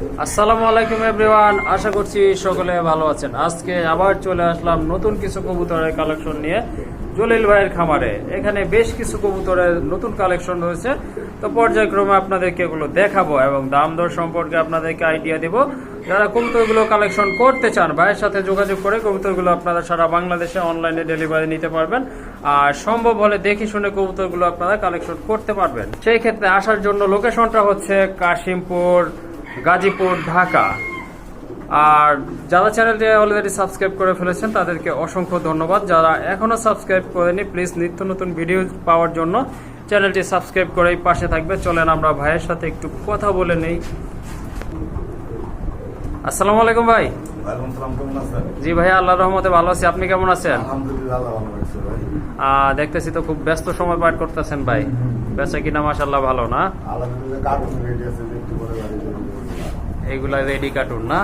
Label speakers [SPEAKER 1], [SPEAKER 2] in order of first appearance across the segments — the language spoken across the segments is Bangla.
[SPEAKER 1] আসসালামু আলাইকুম এভরিওয়ান, আশা করছি সকলে ভালো আছেন। আজকে আবার চলে আসলাম নতুন কিছু কবুতরের কালেকশন নিয়ে জলিল ভাইয়ের খামারে। এখানে বেশ কিছু কবুতরের নতুন কালেকশন রয়েছে। তো পর্যায়ক্রমে আপনাদেরকে এগুলো দেখাবো এবং দাম দর সম্পর্কে আপনাদেরকে আইডিয়া দেব। যারা কবুতরগুলো কালেকশন করতে চান, ভাইয়ের সাথে যোগাযোগ করে কবুতরগুলো আপনারা সারা বাংলাদেশে অনলাইনে ডেলিভারি নিতে পারবেন। আর সম্ভব হলে দেখে শুনে কবুতরগুলো আপনারা কালেকশন করতে পারবেন। সেই ক্ষেত্রে আসার জন্য লোকেশনটা হচ্ছে কাশিমপুর গাজীপুর ঢাকা। আর যারা চ্যানেলটি অলরেডি সাবস্ক্রাইব করে ফেলেছেন তাদেরকে অসংখ্য ধন্যবাদ। যারা এখনও সাবস্ক্রাইব করেনি প্লিজ নিত্য নতুন ভিডিও পাওয়ার জন্য চ্যানেলটি সাবস্ক্রাইব করেই পাশে থাকবে। চলেন আমরা ভাইয়ের সাথে একটু কথা বলে নেই। আসসালামু আলাইকুম ভাই। জি ভাই আল্লাহ রহমতে ভালো আছি। আপনি কেমন আছেন? দেখতেছি তো খুব ব্যস্ত সময় পার করতেছেন ভাই। বেচা কিনা মাসাল্লাহ ভালো না
[SPEAKER 2] আলহামদুলিল্লাহ কার্টুন রেডি আছে যে একটু পরে বাড়ি যাব
[SPEAKER 1] এইগুলা রেডি কার্টুন না?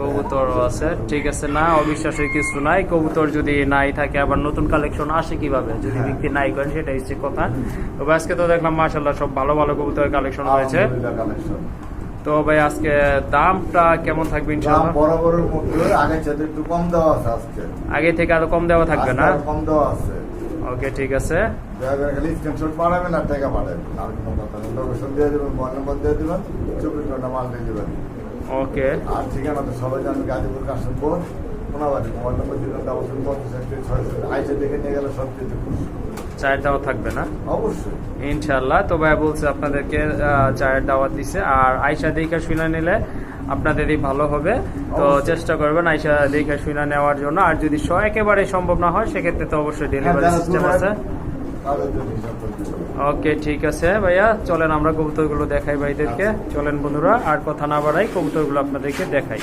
[SPEAKER 2] কবুতর আছে
[SPEAKER 1] ঠিক আছে না অবিশ্বাসের কিছু নাই। কবুতর যদি নাই থাকে আবার নতুন কালেকশন আসে কীভাবে? যদি বিক্রি নাই করেন সেটা হচ্ছে কথা। তবে আজকে তো দেখলাম মাসাল্লাহ সব ভালো ভালো কবুতরের কালেকশন
[SPEAKER 2] হয়েছে
[SPEAKER 1] তো ভাই আজকে দামটা কেমন থাকবে ইনশাআল্লাহ?
[SPEAKER 2] বরাবরের মধ্যে আগের সাথে একটু কম দেওয়া আছে আজকে।
[SPEAKER 1] আগে থেকে আরও কম দেওয়া থাকবে না?
[SPEAKER 2] কম দেওয়া আছে।
[SPEAKER 1] ওকে ঠিক আছে।
[SPEAKER 2] খালি স্ক্রিনশট পাঠাবেন আর টাকা পাঠাবেন আর কোনো কথা নেই। লোকেশন দিয়ে দেবেন মোবাইল নম্বর দিয়ে দেবেন চব্বিশ ঘণ্টা মাল দিয়ে দেবেন।
[SPEAKER 1] ওকে।
[SPEAKER 2] আর ঠিকানা তো সবাই জানেন গাজীপুর কাশিমপুর কোনাবাড়ি মোবাইল নম্বর দিলেন ডাবল সেভেন পঞ্চাশ ছয় আইসে দেখে নিয়ে গেলে সব কিছু খুশি।
[SPEAKER 1] চায়ের দাওয়া থাকবে না?
[SPEAKER 2] অবশ্যই।
[SPEAKER 1] ইনশাল্লাহ তো ভাই বলছে আপনাদেরকে চায়ের দাওয়াত দিছে। আর আয়সা দেখা শুনে নিলে আপনাদেরই ভালো হবে। তো চেষ্টা করবেন আয়সা দেখা শুনে নেওয়ার জন্য। আর যদি স একেবারে সম্ভব না হয় সেক্ষেত্রে তো অবশ্যই ডেলিভারি
[SPEAKER 2] হ্যাঁ,
[SPEAKER 1] সিস্টেম আছে। ওকে ঠিক আছে ভাইয়া। চলেন আমরা কবুতরগুলো দেখাই ভাইদেরকে। চলেন বন্ধুরা আর কথা না বাড়াই কবুতরগুলো আপনাদেরকে দেখাই।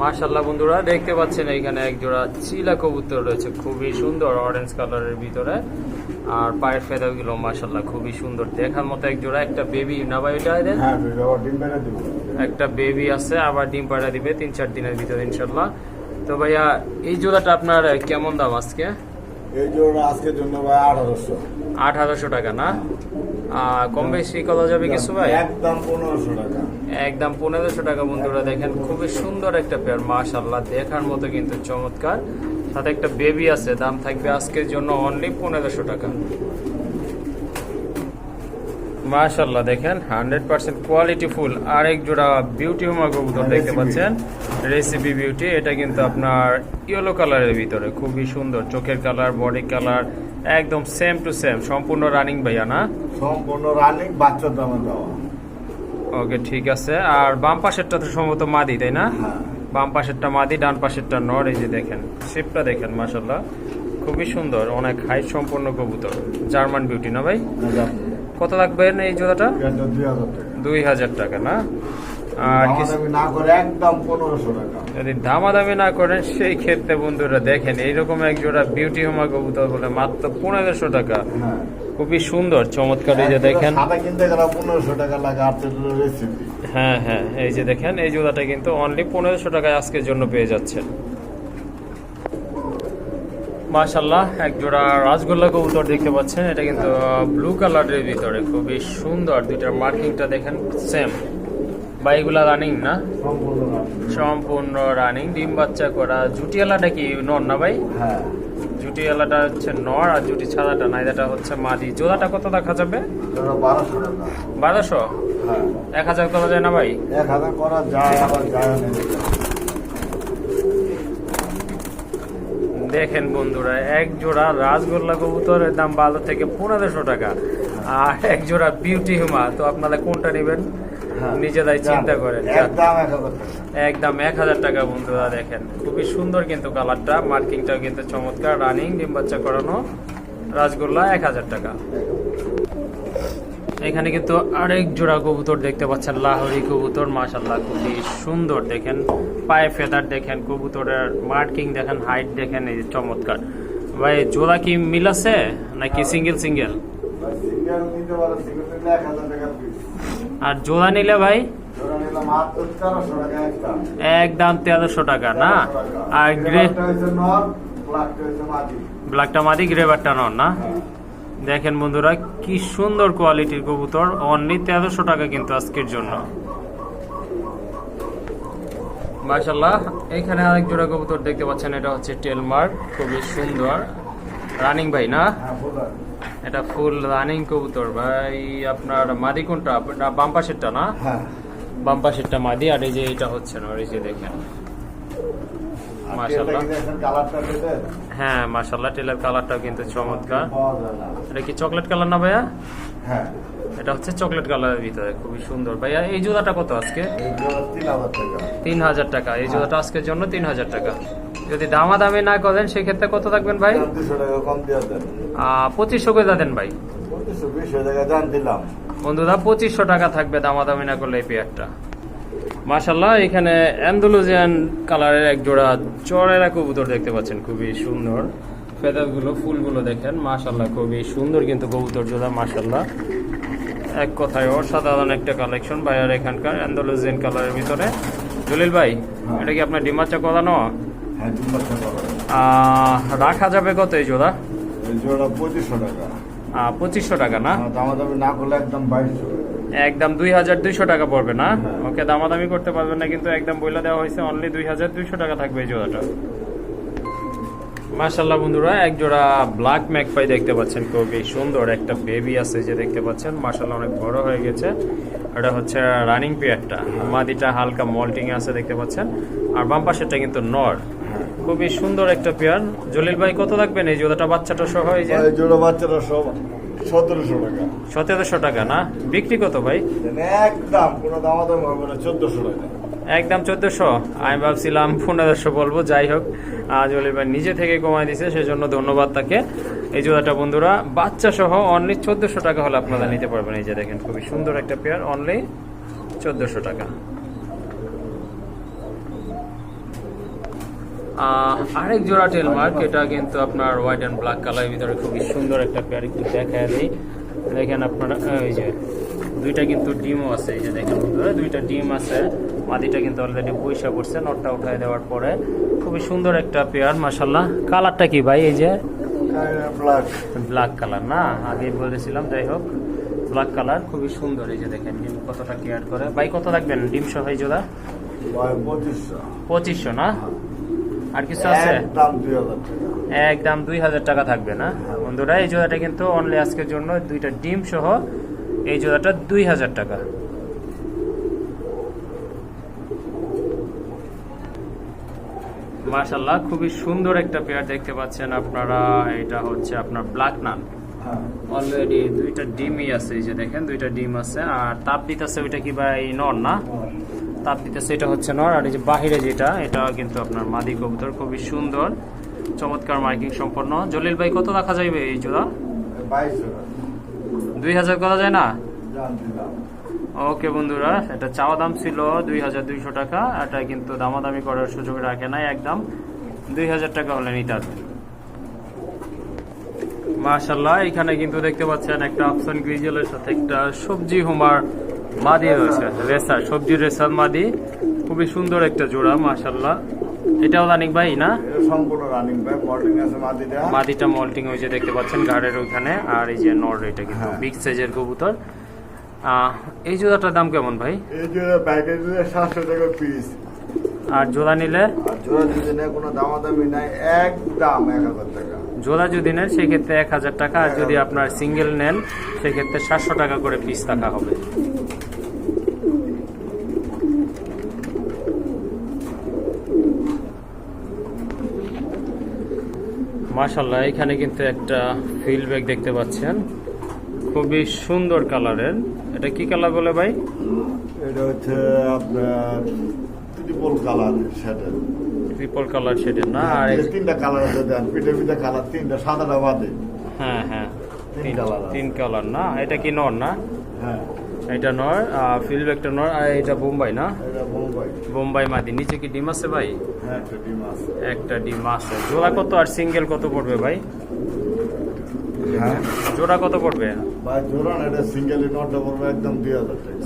[SPEAKER 1] মাশাল্লাহ বন্ধুরা দেখতে পাচ্ছেন এখানে এক জোড়া চিলা কবুতর রয়েছে খুবই সুন্দর অরেঞ্জ কালারের ভিতরে। আর পায়ের ফেদাগুলো মাশাল্লাহ খুবই সুন্দর। দেখার মতো এক জোড়া একটা বেবি না ভাই এটা এদের?
[SPEAKER 2] হ্যাঁ
[SPEAKER 1] একটা বেবি আছে আবার ডিম পাড়া দিবে তিন চার দিনের ভিতরে ইনশাল্লাহ তো ভাইয়া এই জোড়াটা আপনার কেমন দাম আজকে?
[SPEAKER 2] এই জোড়া আজকের জন্য ভাই আঠারোশো।
[SPEAKER 1] আট হাজারশো টাকা না? কম বেশি করা যাবে কিছু ভাই?
[SPEAKER 2] একদম পনেরোশো টাকা।
[SPEAKER 1] একদম পনেরোশো টাকা বন্ধুরা দেখেন খুবই সুন্দর একটা পেয়ার মাশাল্লাহ দেখার মতো কিন্তু চমৎকার। সাথে একটা বেবি আছে দাম থাকবে আজকের জন্য অনলি পনেরোশো টাকা। মাশাল্লাহ দেখেন হান্ড্রেড পার্সেন্ট কোয়ালিটি ফুল আরেক জোড়া বিউটি হোমা কবুতর দেখতে পাচ্ছেন রেসিপি বিউটি এটা কিন্তু আপনার ইয়েলো কালারের ভিতরে খুবই সুন্দর চোখের কালার বডি কালার একদম সেম টু সেম সম্পূর্ণ রানিং ভাইয়া না?
[SPEAKER 2] সম্পূর্ণ রানিং বাচ্চার দামে দেওয়া।
[SPEAKER 1] ওকে ঠিক আছে আর বাম পাশেরটা তো সম্ভবত মাদি তাই না?
[SPEAKER 2] হ্যাঁ।
[SPEAKER 1] বাম পাশেরটা মাদি ডান পাশেরটা নর এই যে দেখেন শেপটা দেখেন মাসাল্লাহ খুবই সুন্দর অনেক হাইট সম্পন্ন কবুতর জার্মান বিউটি না ভাই? কত লাগবেন এই জোড়াটা?
[SPEAKER 2] দুই হাজার টাকা।
[SPEAKER 1] না? আর যদি দামাদামি না করেন সেই ক্ষেত্রে বন্ধুরা দেখেন এইরকম এক জোড়া বিউটি হোমা কবুতর বলে মাত্র পনেরোশো টাকা।
[SPEAKER 2] হ্যাঁ।
[SPEAKER 1] খুবই সুন্দর চমৎকার। এই যে দেখেন হ্যাঁ হ্যাঁ এই যে দেখেন এই জোড়াটা কিন্তু অনলি পনেরোশো টাকায় আজকের জন্য পেয়ে যাচ্ছেন। মাশাল্লাহ এক জোড়া রাজগোল্লা কবুতর দেখতে পাচ্ছেন। এটা কিন্তু ব্লু কালারের ভিতরে খুবই সুন্দর। দুইটার মার্কিংটা দেখেন সেম বাইগুলা রানিং না?
[SPEAKER 2] সম্পূর্ণ রানিং।
[SPEAKER 1] ডিম বাচ্চা করা। জুটিয়ালাটা কি নর না ভাই?
[SPEAKER 2] হ্যাঁ।
[SPEAKER 1] জুটিয়ালাটা হচ্ছে নর আর জুটি ছাড়াটা না এটা হচ্ছে মাদি। জোড়াটা কত দেখা যাবে?
[SPEAKER 2] বারোশো হ্যাঁ।
[SPEAKER 1] এক হাজার করা যায় না ভাই?
[SPEAKER 2] এক হাজার করা যায় আবার যায় না
[SPEAKER 1] দেখেন বন্ধুরা এক জোড়া রাজগোল্লা কবুতরের দাম বারো থেকে পনেরোশো টাকা। আর এক জোড়া বিউটি হুমা তো আপনারা কোনটা নেবেন? নিজেরাই চিন্তা করেন।
[SPEAKER 2] একদম এক হাজার টাকা।
[SPEAKER 1] বন্ধুরা দেখেন। খুবই সুন্দর কিন্তু কালারটা মার্কিংটাও কিন্তু চমৎকার রানিং ডিম বাচ্চা করানো রাজগোল্লা এক হাজার টাকা। এখানে কিন্তু আরেক জোড়া কবুতর দেখতে পাচ্ছেন লাহোরি কবুতর মাশাল্লাহ খুবই সুন্দর দেখেন। পায়ে ফেদার দেখেন কবুতরের মার্কিং দেখেন হাইট দেখেন এই চমৎকার। ভাই জোড়া কি মিল আছে নাকি সিঙ্গেল সিঙ্গেল আর জোড়া নিলে ভাই? একদম তেরোশো টাকা না? আর গ্রে
[SPEAKER 2] ব্ল্যাকটা
[SPEAKER 1] মাদি গ্রেভারটা নন না। দেখেন বন্ধুরা কি সুন্দর কোয়ালিটির কবুতর। অনলি তেরোশো টাকা কিন্তু আজকের জন্য। মাশাল্লাহ এখানে আরেক জোড়া কবুতর দেখতে পাচ্ছেন এটা হচ্ছে টেলমার খুবই সুন্দর। রানিং ভাই না? এটা ফুল রানিং কবুতর ভাই। আপনার মাদি কোনটা? আপনার বাম পাশেরটা না?
[SPEAKER 2] হ্যাঁ।
[SPEAKER 1] বাম পাশেরটা মাদি আর এই যে এটা হচ্ছে না আর এই যে দেখেন। মাশাআল্লাহ। হ্যাঁ মাশাল্লাহ টেলের কালারটাও কিন্তু চমৎকার। এটা কি চকলেট কালার না ভাইয়া?
[SPEAKER 2] হ্যাঁ।
[SPEAKER 1] এটা হচ্ছে চকলেট কালারের ভিতরে খুবই সুন্দর। ভাইয়া এই জুতাটা কত আজকে?
[SPEAKER 2] তিন হাজার টাকা।
[SPEAKER 1] এই জুতাটা আজকের জন্য তিন হাজার টাকা। যদি দামাদামি না করেন সেক্ষেত্রে কত থাকবেন ভাই? পঁচিশশো করে দেন ভাই। বন্ধুরা পঁচিশশো টাকা থাকবে দামাদামি না করলে এই পেয়ারটা। মাশাল্লাহ এখানে অ্যান্ডোলোজিয়ান কালারের এক জোড়া চড়েরা কবুতর দেখতে পাচ্ছেন খুবই সুন্দর। ফেদারগুলো ফুলগুলো দেখেন মাশাল্লাহ খুবই সুন্দর কিন্তু কবুতর জোড়া মাশাল্লাহ এক কথায় অসাধারণ একটা কালেকশন ভাইয়ার এখানকার অ্যান্ডোলোজিয়ান কালারের ভিতরে। জলিল ভাই এটা কি আপনার ডিমাচা করানো
[SPEAKER 2] হ্যাঁ
[SPEAKER 1] রাখা যাবে কত এই জোড়া?
[SPEAKER 2] জোড়া পঁচিশশো টাকা।
[SPEAKER 1] পঁচিশশো টাকা না?
[SPEAKER 2] দামাদামি না করলে একদম বাইশশো
[SPEAKER 1] একদম দুই হাজার দুইশো টাকা পড়বে না। ওকে, দামাদামি করতে পারবেন না, কিন্তু একদম বইলা দেওয়া হয়েছে অনলি দুই হাজার দুইশো টাকা থাকবে এই জোড়াটা। মাশাল্লাহ বন্ধুরা, এক জোড়া ব্ল্যাক ম্যাকপাই দেখতে পাচ্ছেন, খুবই সুন্দর একটা বেবি আছে যে দেখতে পাচ্ছেন মাশাল্লাহ অনেক বড় হয়ে গেছে। এটা হচ্ছে রানিং পেয়ারটা মাদিটা হালকা মল্টিং আছে দেখতে পাচ্ছেন, আর বাম পাশেরটা কিন্তু নর। খুবই সুন্দর একটা পেয়ার জলিল ভাই, কত রাখবেন এই জোড়াটা? বাচ্চাটা সহ এই
[SPEAKER 2] জোড়া বাচ্চারা সব সতেরোশো টাকা।
[SPEAKER 1] সতেরোশো টাকা না? বিক্রি কত ভাই?
[SPEAKER 2] একদম কোনো দামাদামি হবে না চোদ্দশো টাকা।
[SPEAKER 1] একদম চোদ্দশো? আমি ভাবছিলাম পনেরোশো বলব যাই হোক। আজ ভাই নিজে থেকে কমায় দিছে সেজন্য ধন্যবাদ তাকে। এই জোড়াটা বন্ধুরা বাচ্চা সহ অনলি চোদ্দশো টাকা হলে আপনারা নিতে পারবেন। এই যে দেখেন খুবই সুন্দর একটা পেয়ার অনলি চোদ্দশো টাকা। আরেক জোড়া টেলমার্ক এটা কিন্তু আপনার হোয়াইট অ্যান্ড ব্ল্যাক কালারের ভিতরে খুবই সুন্দর একটা পেয়ার একটু দেখায় দিই। দেখেন আপনারা এই যে দুইটা কিন্তু ডিমও আছে এই যে দেখেন বন্ধুরা দুইটা ডিম আছে। মাদিটা কিন্তু অলরেডি পয়সা করছে নটটা উঠায় দেওয়ার পরে। খুবই সুন্দর একটা পেয়ার মাসাল্লাহ কালারটা কি ভাই এই যে?
[SPEAKER 2] ব্ল্যাক
[SPEAKER 1] ব্ল্যাক কালার না? আগেই বলেছিলাম যাই হোক। ব্ল্যাক কালার খুবই সুন্দর এই যে দেখেন ডিম কতটা কেয়ার করে। ভাই কত রাখবেন ডিম সহ এই জোড়া?
[SPEAKER 2] পঁচিশশো।
[SPEAKER 1] পঁচিশশো না? আর কিছু আছে?
[SPEAKER 2] একদম দুই হাজার টাকা।
[SPEAKER 1] থাকবে না? বন্ধুরা এই জোড়াটা কিন্তু অনলি আজকের জন্য দুইটা ডিম সহ এই জোড়াটা দুই হাজার টাকা। মার্শাল্লাহ খুবই সুন্দর একটা পেয়ার দেখতে পাচ্ছেন আপনারা। এটা হচ্ছে আপনার ব্ল্যাক নান অলরেডি দুইটা ডিমই আছে এই যে দেখেন দুইটা ডিম আছে। আর তাপ দিতেছে ওইটা কি ভাই নর না? তাপ দিতেছে এটা হচ্ছে নর আর এই যে বাহিরে যেটা এটা কিন্তু আপনার মাদি কবুতর খুবই সুন্দর চমৎকার মার্কিং সম্পন্ন। জলিল ভাই কত রাখা যাইবে এই জোড়া? দুই হাজার করা যায় না? ওকে বন্ধুরা এটা চাওয়া দাম ছিল দুই হাজার দুইশো টাকা এটা কিন্তু দামাদামি করার সুযোগ রাখে না একদম দুই হাজার টাকা হলে নিতে আসবেন মাশাল্লাহ এখানে কিন্তু দেখতে পাচ্ছেন একটা অপশন গ্রিজেলের সাথে একটা সবজি হোমার মাদি রয়েছে রেসার সবজি রেসার মাদি। খুবই সুন্দর একটা জোড়া মাশাল্লাহ এটাও ভাই না?
[SPEAKER 2] রানিং ভাই আছে মাদিটা।
[SPEAKER 1] মল্টিং হয়েছে দেখতে পাচ্ছেন গাড়ের ওইখানে আর এই যে নর এটা কিন্তু
[SPEAKER 2] হ্যাঁ।
[SPEAKER 1] বিগ সাইজের কবুতর। এই জোড়াটার দাম কেমন ভাই?
[SPEAKER 2] এই যে প্যাকেজ সাতশো টাকা পিস
[SPEAKER 1] আর জোড়া নিলে?
[SPEAKER 2] জোড়া যদি নেয় কোনো দামাদামি নাই একদম এক হাজার টাকা।
[SPEAKER 1] জোড়া যদি নেন সেক্ষেত্রে এক হাজার টাকা আর যদি আপনার সিঙ্গেল নেন সেক্ষেত্রে সাতশো টাকা করে পিস টাকা হবে। মাশাল্লাহ এখানে কিন্তু একটা ফিল ব্যাগ দেখতে পাচ্ছেন। খুবই সুন্দর কালারের। এটা কি কালার বলে ভাই?
[SPEAKER 2] এটা হচ্ছে আপনার ত্রিপল কালার সেটের
[SPEAKER 1] ট্রিপল কালার শেডের না? আর
[SPEAKER 2] তিনটা কালার আছে দেন পিঠে পিঠে কালার তিনটা সাদাটা বাদে।
[SPEAKER 1] হ্যাঁ হ্যাঁ।
[SPEAKER 2] তিন
[SPEAKER 1] কালার না? এটা কি নর না?
[SPEAKER 2] হ্যাঁ।
[SPEAKER 1] এটা নর ফিল ব্যাগটা নর আর এটা বোম্বাই না?
[SPEAKER 2] বোম্বাই।
[SPEAKER 1] মাদি। নিচে কি ডিম আছে ভাই?
[SPEAKER 2] হ্যাঁ একটা ডিম আছে।
[SPEAKER 1] জোড়া কত আর সিঙ্গেল কত পড়বে ভাই?
[SPEAKER 2] হ্যাঁ?
[SPEAKER 1] জোড়া কত পড়বে?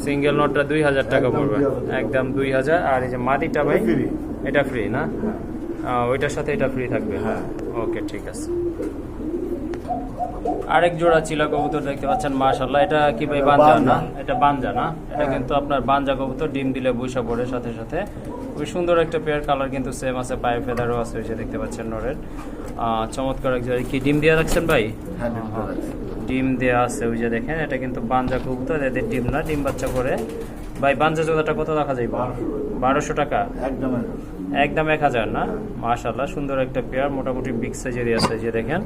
[SPEAKER 2] সিঙ্গেল নটটা দুই হাজার টাকা।
[SPEAKER 1] পড়বে। একদম দুই হাজার। আর এই যে মাদিটা ভাই। এটা ফ্রি না?
[SPEAKER 2] হ্যাঁ।
[SPEAKER 1] ওইটার সাথে এটা ফ্রি থাকবে।
[SPEAKER 2] হ্যাঁ।
[SPEAKER 1] ওকে ঠিক আছে। আরেক জোড়া চিলা কবুতর দেখতে পাচ্ছেন মাশাল্লাহ এটা কি ভাই বাঞ্জা না? এটা বাঞ্জা না? এটা
[SPEAKER 2] হ্যাঁ।
[SPEAKER 1] কিন্তু আপনার বাঞ্জা কবুতর ডিম দিলে বৈশা পড়ে সাথে সাথে। খুবই সুন্দর একটা পেয়ার কালার কিন্তু সেম আছে পায়ে ফেদারও আছে ওই যে দেখতে পাচ্ছেন নরের। চমৎকার এক জোড়া। কি ডিম দিয়ে রাখছেন ভাই?
[SPEAKER 2] হ্যাঁ, ডিম
[SPEAKER 1] দেওয়া আছে ওই যে দেখেন এটা কিন্তু বাঞ্জা কবুতর এদের ডিম না ডিম বাচ্চা করে। ভাই বাঞ্জা জোড়াটা কত রাখা যাইব? বারোশো। টাকা?
[SPEAKER 2] একদম একদম।
[SPEAKER 1] এক হাজার না মাশাল্লাহ সুন্দর একটা পেয়ার মোটামুটি বিগ সাইজেরই আছে যে দেখেন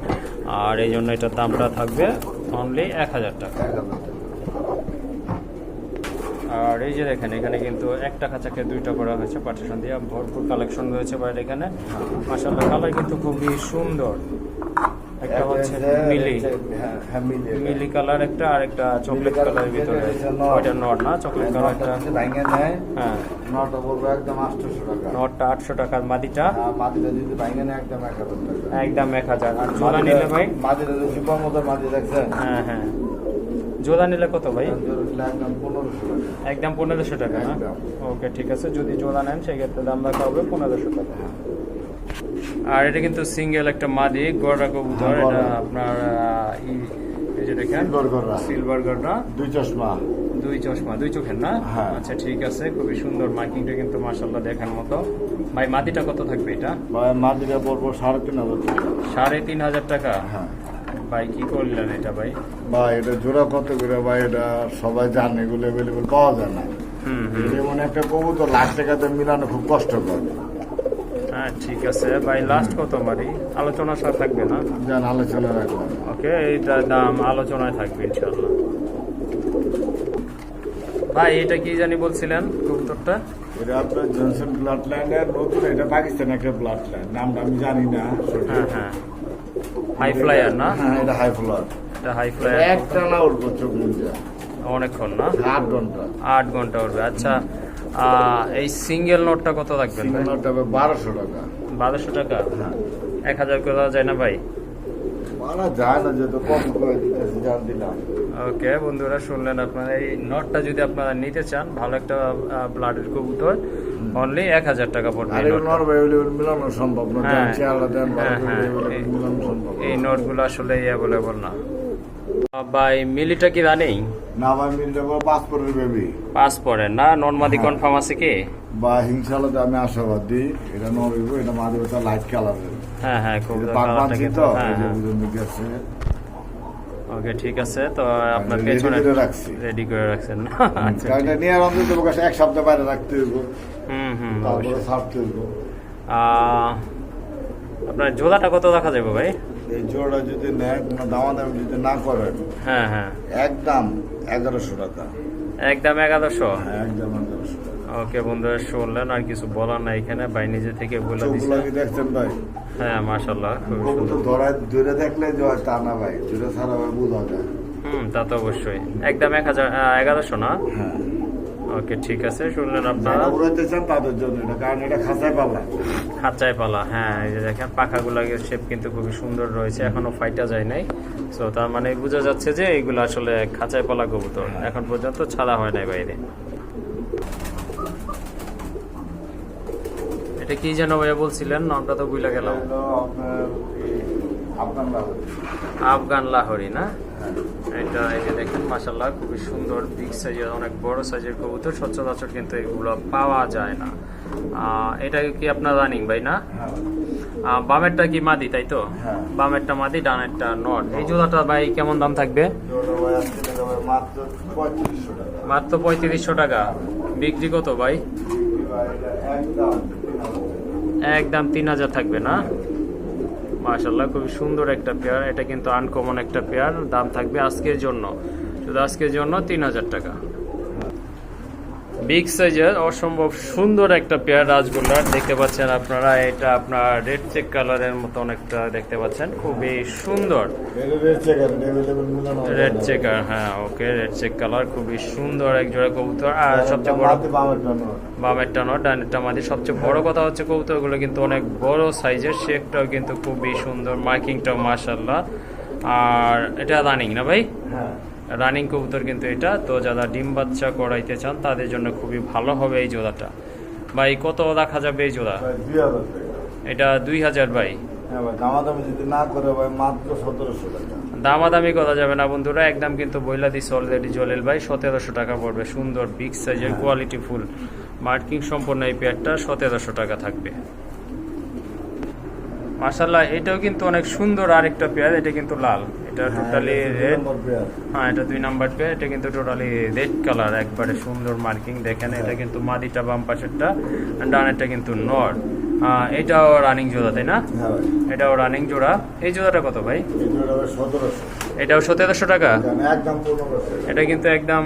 [SPEAKER 1] আর এই জন্য এটার দামটা থাকবে অনলি এক হাজার টাকা। আর এই যে দেখেন, এখানে কিন্তু একটা খাঁচাকে দুইটা করা হয়েছে পার্টিশন দিয়ে ভরপুর কালেকশন রয়েছে বাইরে এখানে মাসাল্লাহ কালার কিন্তু খুবই সুন্দর একটা হচ্ছে মিলি।
[SPEAKER 2] হ্যাঁ, হ্যাঁ, মিলি
[SPEAKER 1] কালার একটা আর একটা চকলেট কালারের ভিতরে ওইটা নট না চকলেট
[SPEAKER 2] নেয়,
[SPEAKER 1] হ্যাঁ।
[SPEAKER 2] নটা বলব একদম 800 টাকা।
[SPEAKER 1] নটটা মাদিটা।
[SPEAKER 2] আর যদি ভাঙে নেয় একদম 1000 টাকা।
[SPEAKER 1] একদম এক হাজার। আর জোড়া নিলে ভাই?
[SPEAKER 2] যদি সুপার মতো মাটি দেখছেন,
[SPEAKER 1] হ্যাঁ হ্যাঁ। জোড়া নিলে কত ভাই?
[SPEAKER 2] একদম 1500
[SPEAKER 1] একদম পনেরোশো টাকা। না ওকে ঠিক আছে। যদি জোড়া নেন সেক্ষেত্রে দাম রাখা হবে পনেরোশো টাকা। আর এটা কিন্তু সিঙ্গেল একটা মাদি গড়া কবুতর এটা আপনার আহ, এই যে দেখেন সিলভার গড়া।
[SPEAKER 2] দুই চশমা।
[SPEAKER 1] দুই চশমা দুই চোখের না?
[SPEAKER 2] হ্যাঁ।
[SPEAKER 1] আচ্ছা ঠিক আছে খুবই সুন্দর মার্কিংটা কিন্তু মার্শাল্লাহ দেখার মতো। ভাই মাদিটা কত থাকবে এটা?
[SPEAKER 2] পড়ব সাড়ে তিন হাজার
[SPEAKER 1] সাড়ে তিন হাজার টাকা?
[SPEAKER 2] হ্যাঁ।
[SPEAKER 1] ভাই কি করলেন এটা ভাই?
[SPEAKER 2] এটা জোড়া কত করে বা এটা সবাই জানে এগুলো অ্যাভেলেবেল পাওয়া যায় না।
[SPEAKER 1] হুম হুম।
[SPEAKER 2] যেমন একটা কবুতর লাখ টাকাতে মিলানো খুব কষ্টকর।
[SPEAKER 1] ঠিক আছে। ভাই লাস্ট কত মারি? আলোচনা সাথে থাকবে না?
[SPEAKER 2] যান আলোচনা রাখলাম
[SPEAKER 1] ওকে এইটার দাম আলোচনায় থাকবে ইনশাল্লাহ ভাই এটা কি জানি বলছিলেন কবুতরটা?
[SPEAKER 2] এটা আপনার জনসন ব্লাড লাইনের নতুন এটা পাকিস্তান একটা ব্লাড লাইন নামটা আমি জানি না
[SPEAKER 1] হ্যাঁ হ্যাঁ। হাই ফ্লায়ার না?
[SPEAKER 2] হ্যাঁ এটা হাই ফ্লার
[SPEAKER 1] এটা হাই ফ্লায়ার
[SPEAKER 2] একটা না উঠবো চোখ
[SPEAKER 1] অনেকক্ষণ না?
[SPEAKER 2] আট ঘণ্টা।
[SPEAKER 1] আট ঘণ্টা উঠবে আচ্ছা। এই সিঙ্গেল নোটটা কত রাখবেন
[SPEAKER 2] সিনেমাটা হবে বারোশো টাকা।
[SPEAKER 1] বারোশো টাকা?
[SPEAKER 2] হ্যাঁ।
[SPEAKER 1] এক হাজার করে দেওয়া যায় না ভাই?
[SPEAKER 2] মারা যায় না যেহেতু কম করে দিতেছি জান দিলাম।
[SPEAKER 1] ওকে বন্ধুরা শুনলেন আপনারা। এই নটটা যদি আপনারা নিতে চান ভালো একটা ব্লাডের কবুতর অনলি এক হাজার টাকা পড়বে নোটটা।
[SPEAKER 2] মিলানো সম্ভব না।
[SPEAKER 1] এই নোটগুলো আসলে অ্যাভেলেবল না। ভাই মিলিটা কি রানিং?
[SPEAKER 2] না ভাই মিল যাব পাসপোর্টের বেবি
[SPEAKER 1] পাস না? নর্মাদি
[SPEAKER 2] হ্যাঁ।
[SPEAKER 1] কনফার্ম আছে কি?
[SPEAKER 2] বা হিংসালাতে আমি আশাবাদী এটা নরইব এটা মাদিবতা লাইট কালারের
[SPEAKER 1] হ্যাঁ হ্যাঁ কিন্তু
[SPEAKER 2] তো
[SPEAKER 1] হ্যাঁ হ্যাঁ। ওকে ঠিক আছে তো আপনার পেছনে
[SPEAKER 2] রাখছি।
[SPEAKER 1] রেডি করে রাখছেন। আচ্ছা
[SPEAKER 2] এটা নিয়ে প্রকাশ এক সপ্তাহ বাইরে রাখতে হইব।
[SPEAKER 1] হুম হুম
[SPEAKER 2] তারপরে। ছাড়তে হইব।
[SPEAKER 1] আপনার জোড়াটা কত রাখা যাবে ভাই?
[SPEAKER 2] এই জোড়া যদি নেয় কোনো দামা দামি যদি না করেন
[SPEAKER 1] হ্যাঁ হ্যাঁ।
[SPEAKER 2] একদম এগারোশো টাকা।
[SPEAKER 1] একদম একাদশো
[SPEAKER 2] হ্যাঁ একদম এগারোশো
[SPEAKER 1] ওকে বন্ধুরা শুনলেন আর কিছু বলার নাই এখানে। ভাই নিজে থেকে বলে
[SPEAKER 2] দেখছেন ভাই?
[SPEAKER 1] হ্যাঁ মাশাল্লাহ
[SPEAKER 2] কবুতর
[SPEAKER 1] সুন্দর।
[SPEAKER 2] ধরে দেখলে জয় তা না ভাই ধরে ছাড়া ভাই বোঝা যায়।
[SPEAKER 1] হুম তা তো অবশ্যই। একদম এক হাজার এগারোশো না?
[SPEAKER 2] হ্যাঁ।
[SPEAKER 1] ওকে ঠিক আছে শুনলেন আপনারা।
[SPEAKER 2] উড়াইতে চান তাদের জন্য এটা কারণ এটা খাঁচায় পালা।
[SPEAKER 1] খাঁচায় পালা হ্যাঁ এই যে দেখেন পাখাগুলোর শেপ কিন্তু খুবই সুন্দর রয়েছে এখনও ফাইটা যায় নাই। সো তার মানে বোঝা যাচ্ছে যে এগুলো আসলে খাঁচায় পালা কবুতর এখন পর্যন্ত ছাড়া হয় নাই বাইরে। এটা কি যেন ভাইয়া বলছিলেন? নামটা তো ভুলে গেলাম
[SPEAKER 2] হলো আপনার এই আপনার লাভ
[SPEAKER 1] আফগান লাহরি। না? এটা এই যে দেখেন মাসাল্লাহ খুবই সুন্দর বিগ সাইজের অনেক বড় সাইজের কবুতর সচরাচর কিন্তু এগুলো পাওয়া যায় না। এটা কি আপনার রানিং ভাই না?
[SPEAKER 2] হ্যাঁ।
[SPEAKER 1] বামেরটা কি মাদি তাই তো?
[SPEAKER 2] হ্যাঁ।
[SPEAKER 1] বামেরটা মাদি ডানেরটা নট। এই জোড়াটা ভাই কেমন দাম থাকবে?
[SPEAKER 2] মাত্র পঁয়ত্রিশশো টাকা।
[SPEAKER 1] মাত্র পঁয়ত্রিশশো টাকা। বিক্রি কত ভাই।
[SPEAKER 2] একদম তিন হাজার
[SPEAKER 1] থাকবে না? মাশাল্লাহ খুবই সুন্দর একটা পেয়ার। এটা কিন্তু আনকমন একটা পেয়ার, দাম থাকবে আজকের জন্য। শুধু আজকের জন্য তিন হাজার টাকা। বিগ সাইজের অসম্ভব সুন্দর একটা পেয়ার রাজগোল্লার দেখতে পাচ্ছেন আপনারা এটা আপনার রেড চেক কালারের মতন একটা দেখতে পাচ্ছেন খুবই সুন্দর।
[SPEAKER 2] রেড চেকার
[SPEAKER 1] হ্যাঁ ওকে রেড চেক কালার খুবই সুন্দর এক জোড়া কবুতর। আর সবচেয়ে বড়
[SPEAKER 2] বামের।
[SPEAKER 1] বামেরটা নয়। ডানেরটা মাদি সবচেয়ে বড় কথা হচ্ছে কবুতরগুলো কিন্তু অনেক বড় সাইজের শেপটাও কিন্তু খুবই সুন্দর মার্কিংটাও মাশাল্লাহ আর এটা রানিং না ভাই?
[SPEAKER 2] হ্যাঁ।
[SPEAKER 1] রানিং কবুতর কিন্তু এটা। তো যারা ডিম বাচ্চা করাইতে চান তাদের জন্য খুবই ভালো হবে এই জোড়াটা। ভাই কত রাখা যাবে এই জোড়া? এটা দুই হাজার ভাই।
[SPEAKER 2] হ্যাঁ দামাদামি করে
[SPEAKER 1] যাবে না বন্ধুরা। একদম কিন্তু বইলা দিচ্ছে অলরেডি জলিল ভাই সতেরোশো টাকা পড়বে। সুন্দর বিগ সাইজের কোয়ালিটি ফুল মার্কিং সম্পন্ন এই পেয়ারটা সতেরোশো টাকা থাকবে। মার্শাল্লাহ এটাও কিন্তু অনেক সুন্দর আরেকটা পেয়ার এটা কিন্তু লাল। এটা টোটালি রেড হ্যাঁ এটা দুই নাম্বার পেয়ার এটা কিন্তু টোটালি রেড কালার একবারে সুন্দর মার্কিং দেখেন এটা কিন্তু মাদিটা বাম পাশেরটা আর ডানেরটা কিন্তু নর এটাও রানিং জোড়া তাই না?
[SPEAKER 2] হ্যাঁ
[SPEAKER 1] এটাও রানিং জোড়া। এই জোড়াটা কত ভাই? এটাও সতেরোশো টাকা? এটা কিন্তু একদম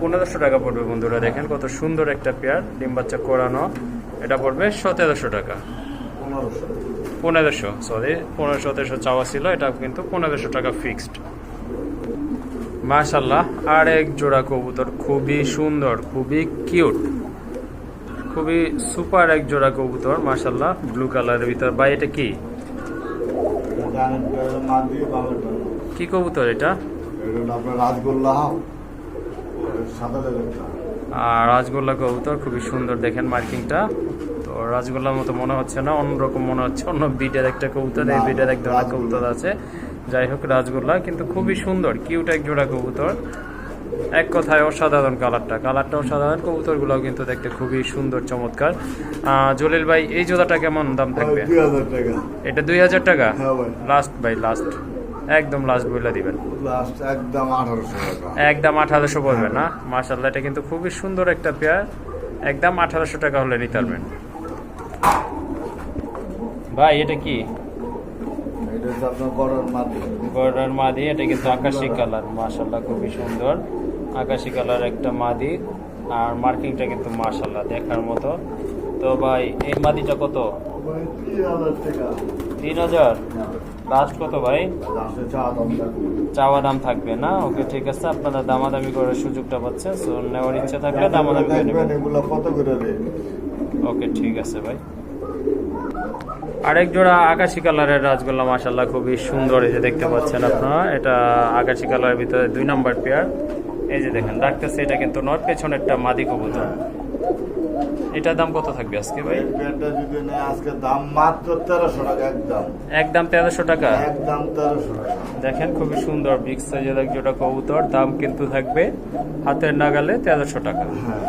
[SPEAKER 1] পনেরোশো টাকা পড়বে বন্ধুরা দেখেন কত সুন্দর একটা পেয়ার ডিম বাচ্চা করানো। এটা পড়বে সতেরোশো টাকা।
[SPEAKER 2] পনেরোশো।
[SPEAKER 1] পনেরোশো সরি পনেরোশো সতেরোশো চাওয়া ছিল, এটা কিন্তু পনেরোশো টাকা ফিক্সড মাশাল্লাহ আর এক জোড়া কবুতর, খুবই সুন্দর, খুবই কিউট খুবই সুপার এক জোড়া কবুতর মাশাল্লাহ ব্লু কালারের ভিতর। বা এটা কি? কি কবুতর এটা? আর রাজগোল্লা কবুতর, খুবই সুন্দর, দেখেন মার্কিংটা রাজগোল্লার মতো মনে হচ্ছে না অন্যরকম মনে হচ্ছে অন্য বিটের একটা কবুতর এই বিটের এক ধরনের কবুতর আছে। যাই হোক রাজগোল্লা কিন্তু খুবই সুন্দর কিউট এক জোড়া কবুতর। এক কথায় অসাধারণ কালারটা কালারটা অসাধারণ কবুতরগুলো কিন্তু দেখতে খুবই সুন্দর চমৎকার। জলিল ভাই এই জোড়াটা কেমন দাম থাকবে? এটা দুই হাজার টাকা?
[SPEAKER 2] হ্যাঁ
[SPEAKER 1] লাস্ট ভাই লাস্ট একদম লাস্ট বইলা দিবেন।
[SPEAKER 2] লাস্ট একদম আঠারোশো
[SPEAKER 1] একদম আঠারোশো পড়বে না? মার্শাল্লাহ এটা কিন্তু খুবই সুন্দর একটা পেয়ার একদম আঠারোশো টাকা হলে নিতে পারবেন। ভাই এটা কি? গড়ার মাদি। এটা কিন্তু আকাশি কালার মার্শাল্লাহ খুবই সুন্দর। আকাশি কালার একটা মাদি আর মার্কিংটা কিন্তু মার্শাল্লাহ দেখার মতো। তো ভাই এই মাদিটা কত?
[SPEAKER 2] তিন হাজার
[SPEAKER 1] লাস্ট কত ভাই? চাওয়া দাম থাকবে না? ওকে ঠিক আছে আপনারা দামাদামি করার সুযোগটা পাচ্ছেন সো নেওয়ার ইচ্ছা থাকলে দামাদামি করে নেবেন। ওকে ঠিক আছে ভাই। আরেক জোড়া আকাশি কালারের রাজগোল্লা মাসাল্লাহ খুবই সুন্দর এই যে দেখতে পাচ্ছেন আপনারা। এটা আকাশি কালারের ভিতরে দুই নাম্বার পেয়ার এই যে দেখেন ডাকতেছে এটা কিন্তু নট পেছনেরটা মাদি কবুতর। এটার দাম কত থাকবে আজকে ভাই?
[SPEAKER 2] প্যান্টটা যদি নেয় আজকে দাম মাত্র তেরোশো টাকা একদম।
[SPEAKER 1] একদম তেরোশো টাকা?
[SPEAKER 2] একদম তেরোশো টাকা।
[SPEAKER 1] দেখেন খুবই সুন্দর বিগ সাইজের এক জোড়া কবুতর। দাম কিন্তু থাকবে হাতের নাগালে তেরোশো টাকা।
[SPEAKER 2] হ্যাঁ।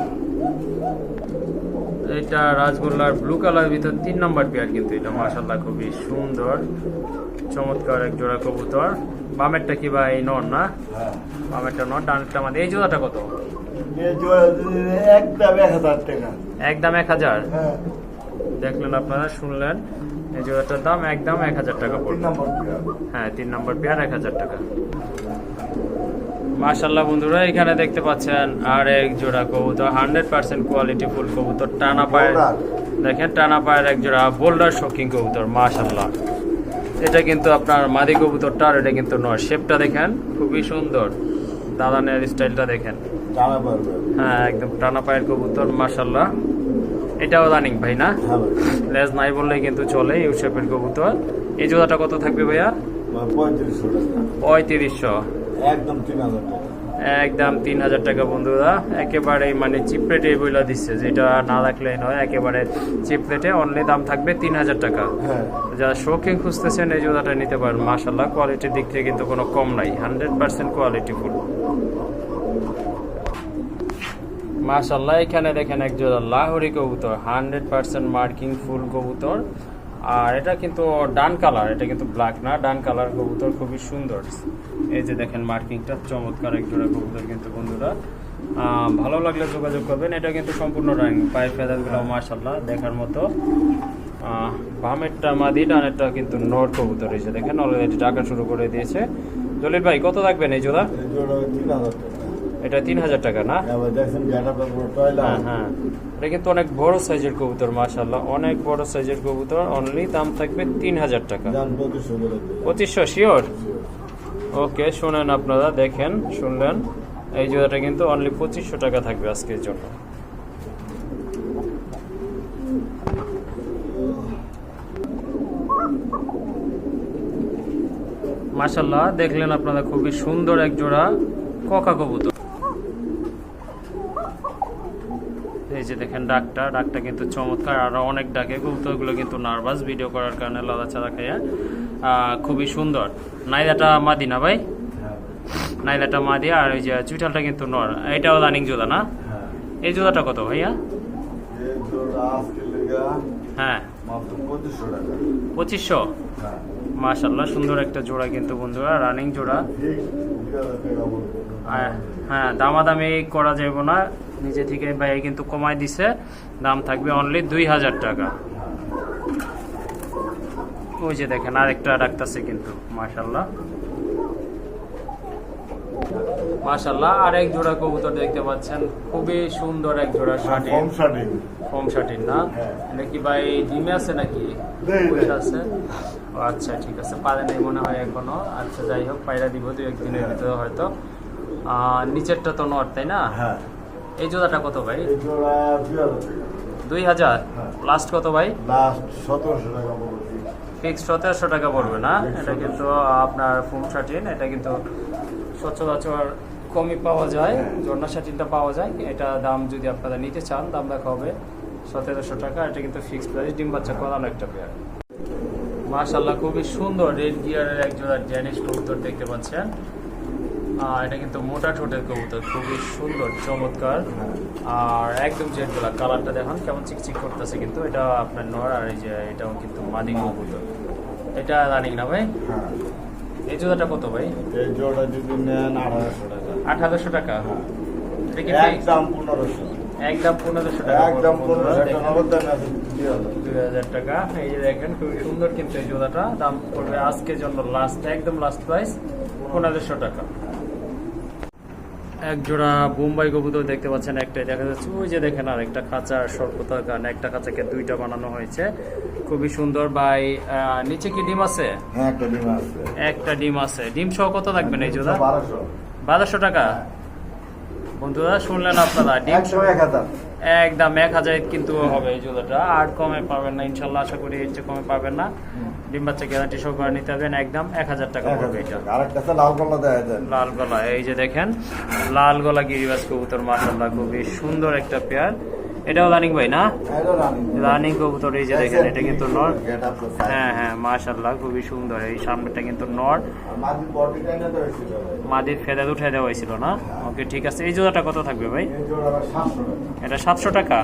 [SPEAKER 1] এটা রাজগোল্লার ব্লু কালার ভিতর তিন নম্বর পেয়ার কিন্তু এটা। মাশাল্লাহ খুবই সুন্দর চমৎকার এক জোড়া কবুতর। বামেরটা কি ভাই নন না?
[SPEAKER 2] হ্যাঁ।
[SPEAKER 1] বামেরটা নন ডানেরটা আমাদের। এই জোড়াটা কত?
[SPEAKER 2] একদম এক হাজার হ্যাঁ।
[SPEAKER 1] দেখলেন আপনারা শুনলেন। এই জোড়াটার দাম একদম এক হাজার টাকা পড়বে। হ্যাঁ তিন নম্বর পেয়ার এক হাজার টাকা। মাশাল্লাহ বন্ধুরা এখানে দেখতে পাচ্ছেন আর এক জোড়া কবুতর হান্ড্রেড পার্সেন্ট কোয়ালিটি ফুল কবুতর টানা পায়ের দেখেন টানা পায়ের এক জোড়া বোল্ডার শকিং কবুতর মাশাল্লাহ এটা কিন্তু আপনার মাদি কবুতরটা আর এটা কিন্তু নয় শেপটা দেখেন খুবই সুন্দর। দাদানের স্টাইলটা দেখেন। হ্যাঁ একদম টানা পায়ের কবুতর মাশাল্লাহ এটাও রানিং ভাই না?
[SPEAKER 2] হ্যাঁ
[SPEAKER 1] লেজ নাই বললেই কিন্তু চলে ইউ শেপের কবুতর। এই জোড়াটা কত থাকবে ভাইয়া?
[SPEAKER 2] মানে পঁয়ত্রিশশো
[SPEAKER 1] পঁয়ত্রিশশো।
[SPEAKER 2] একদম তিন হাজার টাকা।
[SPEAKER 1] একদম তিন হাজার টাকা বন্ধুরা। একেবারে মানে চিপ রেটে বইলা দিচ্ছে যেটা না রাখলে নয় একেবারে চিপ রেটে অনলি দাম থাকবে তিন হাজার টাকা।
[SPEAKER 2] হ্যাঁ।
[SPEAKER 1] যারা শৌখিন খুঁজতেছেন এই জোড়াটা নিতে পারেন। মাসাল্লাহ কোয়ালিটির দিক থেকে কিন্তু কোনো কম নাই হান্ড্রেড পার্সেন্ট কোয়ালিটি ফুল মাশাল্লাহ এখানে দেখেন এক জোড়া লাহোরি কবুতর হান্ড্রেড পার্সেন্ট মার্কিং ফুল কবুতর। আর এটা কিন্তু ডান কালার, এটা কিন্তু ব্ল্যাক না, ডান কালার কবুতর খুবই সুন্দর। এই যে দেখেন মার্কিংটা, চমৎকার এক জোড়া কবুতর কিন্তু বন্ধুরা। ভালো লাগলে যোগাযোগ করবেন, এটা কিন্তু সম্পূর্ণ রাং পায়ের ফেদারগুলো মাশাল্লাহ দেখার মতো। বামেরটা মাদি, ডানেরটা কিন্তু নর কবুতর এসে দেখেন অলরেডি টাকা শুরু করে দিয়েছে। দলিল ভাই, কত থাকবেন এই জোড়া?
[SPEAKER 2] জোড়া তিন হাজার
[SPEAKER 1] এটা তিন হাজার টাকা না?
[SPEAKER 2] টয়লা।
[SPEAKER 1] হ্যাঁ হ্যাঁ। এটা কিন্তু অনেক বড় সাইজের কবুতর মাশাল্লাহ অনেক বড় সাইজের কবুতর অনলি দাম থাকবে তিন হাজার টাকা।
[SPEAKER 2] পঁচিশশো
[SPEAKER 1] শিওর ওকে শুনেন আপনারা দেখেন শুনলেন। এই জোড়াটা কিন্তু অনলি পঁচিশশো টাকা থাকবে আজকের জন্য। মাশাল্লাহ দেখলেন আপনারা খুবই সুন্দর এক জোড়া ককা কবুতর এই যে দেখেন ডাকটা ডাকটা কিন্তু চমৎকার। আরও অনেক ডাকে কবুতরগুলো কিন্তু নার্ভাস ভিডিও করার কারণে লাদা চাদা খাইয়া খুবই সুন্দর। নাইদাটা মাদি না ভাই? নাইদাটা মাদি আর ওই যে চুইটালটা কিন্তু নর। এটাও রানিং জোদা না?
[SPEAKER 2] হ্যাঁ।
[SPEAKER 1] এই জোদাটা কত ভাইয়া? হ্যাঁ।
[SPEAKER 2] পঁচিশশো হ্যাঁ।
[SPEAKER 1] মাশাল্লাহ সুন্দর একটা জোড়া কিন্তু বন্ধুরা রানিং জোড়া। হ্যাঁ দামাদামি করা যাবে না। নিজে থেকে ভাই কিন্তু কমাই দিছে। দাম থাকবে অনলি দুই হাজার টাকা। ওই যে দেখেন আরেকটা ডাকতেছে কিন্তু মাশাল্লাহ মাশাল্লাহ আরেক জোড়া কবুতর দেখতে পাচ্ছেন। খুবই সুন্দর এক জোড়া
[SPEAKER 2] শার্টিং
[SPEAKER 1] ফোম শার্টিন না?
[SPEAKER 2] হ্যাঁ।
[SPEAKER 1] এটা কি ভাই ডিমে আছে নাকি। আছে? আচ্ছা ঠিক আছে। পারে নেই মনে হয় এখনও। আচ্ছা যাই হোক পায়রা দিব দু একদিনের ভিতরে হয়তো। নিচেরটা তো নর তাই না?
[SPEAKER 2] হ্যাঁ।
[SPEAKER 1] এই জোড়াটা কত ভাই?
[SPEAKER 2] দুই হাজার।
[SPEAKER 1] হাজার?
[SPEAKER 2] হ্যাঁ।
[SPEAKER 1] লাস্ট কত ভাই?
[SPEAKER 2] লাস্ট
[SPEAKER 1] ফিক্সড সতেরোশো টাকা পড়বে না? এটা কিন্তু আপনার ফোম শার্টিন এটা কিন্তু সচরাচর কমই পাওয়া যায়।
[SPEAKER 2] হ্যাঁ।
[SPEAKER 1] জর্না শার্টিনটা পাওয়া যায়। এটা দাম যদি আপনারা নিতে চান দাম দেখা হবে। সতেরোশো টাকা এটা কিন্তু ফিক্সড প্রাইস ডিম বাচ্চা করানো একটা পেয়ার মাশাল্লাহ খুবই সুন্দর রেড গিয়ারের এক জোড়া ড্যানিশ কবুতর দেখতে পাচ্ছেন। আহ, এটা কিন্তু মোটা ঠোঁটের কবুতর খুবই সুন্দর চমৎকার। আর একদম গোলা কালারটা দেখুন কেমন চিকচিক করতেছে কিন্তু এটা আপনার নর আর এই যে এটাও কিন্তু মাদি কবুতর। এটা রানিং না ভাই?
[SPEAKER 2] হ্যাঁ।
[SPEAKER 1] এই জোড়াটা কত ভাই?
[SPEAKER 2] এই জোড়া যদি নেন আঠারোশো টাকা।
[SPEAKER 1] আঠারোশো টাকা।
[SPEAKER 2] হ্যাঁ। একদম পনেরোশো।
[SPEAKER 1] একদম পনেরোশো টাকা
[SPEAKER 2] একদম
[SPEAKER 1] পড়বে বন্ধুরা,
[SPEAKER 2] পনেরোশো একটা
[SPEAKER 1] দেখেন।
[SPEAKER 2] নগদ দুই হাজার।
[SPEAKER 1] টাকা। এই যে দেখেন খুবই সুন্দর কিন্তু এই জোড়াটা দাম পড়বে আজকের জন্য লাস্ট একদম লাস্ট প্রাইস পনেরোশো টাকা। এক জোড়া বোম্বাই কবুতর দেখতে পাচ্ছেন একটাই দেখা যাচ্ছে ওই যে দেখেন আর একটা খাঁচা স্বল্পতার কারণে একটা খাঁচাকে দুইটা বানানো হয়েছে। খুবই সুন্দর আহ, নিচে কি ডিম আছে?
[SPEAKER 2] হ্যাঁ একটা ডিম আছে।
[SPEAKER 1] ডিম সহ কত থাকবেন এই জোড়া?
[SPEAKER 2] বারোশো।
[SPEAKER 1] বারোশো টাকা? বন্ধুরা শুনলেন আপনারা একদম এক হাজার কিন্তু হবে এই জুতোটা। আর কমে পাবেন না ইনশাল্লাহ আশা করি এর চেয়ে কমে পাবেন না। ডিম বাচ্চা গ্যারান্টি সহকারে নিতে হবেন একদম এক হাজার টাকা পড়বে এটা।
[SPEAKER 2] লাল গলা
[SPEAKER 1] লাল গলা এই যে দেখেন লাল গলা গিরিবাজ কবুতর মাসাল্লাহ খুবই সুন্দর একটা পেয়ার। এটাও রানিং ভাই না?
[SPEAKER 2] রানিং
[SPEAKER 1] কবুতর এই যে দেখেন এটা কিন্তু নর। হ্যাঁ হ্যাঁ মাশাল্লাহ খুবই সুন্দর। এই সামনেটা কিন্তু নর। মাদির ফেদাত উঠে দেওয়া হয়েছিল না? ওকে ঠিক আছে। এই জোড়াটা কত থাকবে ভাই? এটা সাতশো টাকা?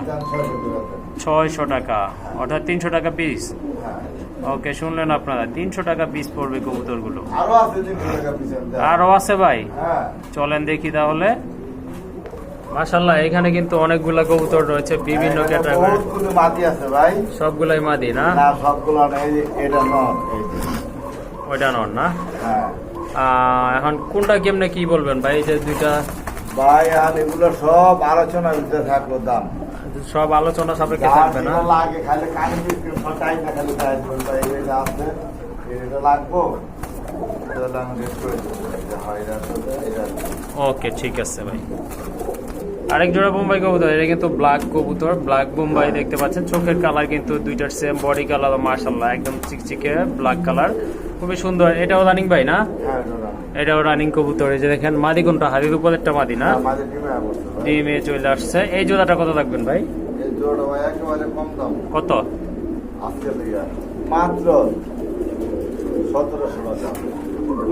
[SPEAKER 2] ছয়শো টাকা
[SPEAKER 1] অর্থাৎ তিনশো টাকা পিস
[SPEAKER 2] হ্যাঁ।
[SPEAKER 1] ওকে শুনলেন আপনারা তিনশো টাকা পিস পড়বে কবুতরগুলো। আরও আছে ভাই?
[SPEAKER 2] হ্যাঁ।
[SPEAKER 1] চলেন দেখি তাহলে। মাশাল্লাহ এখানে কিন্তু অনেকগুলা কবুতর রয়েছে বিভিন্ন ক্যাটাগরি
[SPEAKER 2] মাটি আছে ভাই।
[SPEAKER 1] সবগুলাই মাদি না?
[SPEAKER 2] না সবগুলো এটা যে।
[SPEAKER 1] ওইটা নন না?
[SPEAKER 2] হ্যাঁ।
[SPEAKER 1] এখন কোনটা কেমনে কি বলবেন ভাই এই যে দুইটা?
[SPEAKER 2] ভাই আর এগুলো সব আলোচনার ভিতরে থাকল দাম।
[SPEAKER 1] সব আলোচনা সাপেক্ষে থাকবে না?
[SPEAKER 2] লাগে খালি কানে বিক্রি ফটাই না খালি তাই বলবা এটা আছে এটা লাগবো।
[SPEAKER 1] ওকে ঠিক আছে ভাই। আরেক জোড়া বোম্বাই কবুতর এটা কিন্তু ব্ল্যাক কবুতর ব্ল্যাক বোম্বাই দেখতে পাচ্ছেন। চোখের কালার কিন্তু দুইটার সেম বডি কালার মার্শাল্লাহ একদম চিকচিকে ব্ল্যাক কালার খুবই সুন্দর। এটাও রানিং ভাই না?
[SPEAKER 2] হ্যাঁ।
[SPEAKER 1] এটাও রানিং কবুতর এই যে দেখেন মাদি কোনটা? হাড়ির উপরেরটা মাদি না?
[SPEAKER 2] হ্যাঁ, ডিমে
[SPEAKER 1] চলে আসছে। এই জোড়াটা কত থাকবেন ভাই? কত?
[SPEAKER 2] মাত্র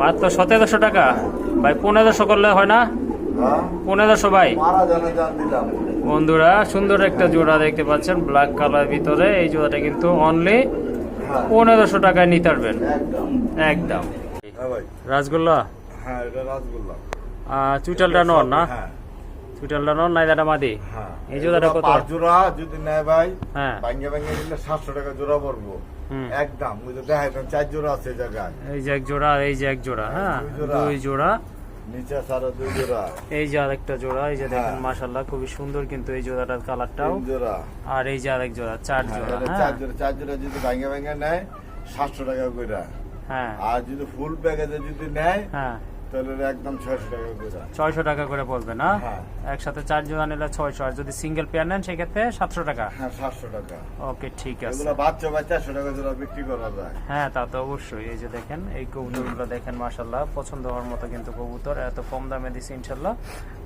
[SPEAKER 1] মাত্র সতেরোশো টাকা। ভাই পনেরোশো করলে হয় না? পনেরোশো ভাই। বন্ধুরা সুন্দর একটা জোড়া দেখতে পাচ্ছেন ব্ল্যাক কালার ভিতরে। এই জোড়াটা কিন্তু অনলি পনেরোশো টাকায় নিতে পারবেন।
[SPEAKER 2] একদম।
[SPEAKER 1] রাসগোল্লা? চুইটালটা নর না?
[SPEAKER 2] হ্যাঁ
[SPEAKER 1] চুইটালটা নর নাই দাদা মাদি? এই জোড়াটা কত?
[SPEAKER 2] জোড়া যদি নেয় ভাই
[SPEAKER 1] হ্যাঁ।
[SPEAKER 2] ভাঙ্গে ভাঙ্গে সাতশো টাকা জোড়া পড়ব। একদম ওই তো দেখাই চার জোড়া আছে জায়গায়।
[SPEAKER 1] এই যে এক জোড়া আর এই যে এক জোড়া হ্যাঁ?
[SPEAKER 2] দুই জোড়া। নিচে সারা দুই জোড়া।
[SPEAKER 1] এই যে আরেকটা জোড়া এই যে দেখেন মাশাআল্লাহ খুবই সুন্দর কিন্তু এই জোড়াটার কালারটাও।
[SPEAKER 2] জোড়া।
[SPEAKER 1] আর এই যে আরেক জোড়া চার
[SPEAKER 2] হ্যাঁ,
[SPEAKER 1] জোড়া হ্যাঁ?
[SPEAKER 2] চার জোড়া চার জোড়া যদি ভাঙা ভাঙা নেয় সাতশো টাকা করে।
[SPEAKER 1] হ্যাঁ।
[SPEAKER 2] আর যদি ফুল প্যাকেজে যদি নেয়
[SPEAKER 1] হ্যাঁ।
[SPEAKER 2] তাহলে একদম ছয়শো টাকা করে
[SPEAKER 1] ছয়শো টাকা করে পড়বে না?
[SPEAKER 2] হ্যাঁ।
[SPEAKER 1] একসাথে চার জোড়া নিলে ছয়শো আর যদি সিঙ্গেল পেয়ার নেন সেক্ষেত্রে সাতশো টাকা।
[SPEAKER 2] হ্যাঁ সাতশো টাকা।
[SPEAKER 1] ওকে ঠিক আছে।
[SPEAKER 2] এগুলো বাচ্চা বাচ্চা চারশো টাকা জোড়া বিক্রি করা যায়।
[SPEAKER 1] হ্যাঁ তা তো অবশ্যই। এই যে দেখেন এই কবুতরগুলো দেখেন মাশাল্লাহ পছন্দ হওয়ার মতো কিন্তু কবুতর এত কম দামে দিচ্ছে ইনশাল্লাহ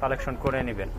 [SPEAKER 1] কালেকশন করে নেবেন।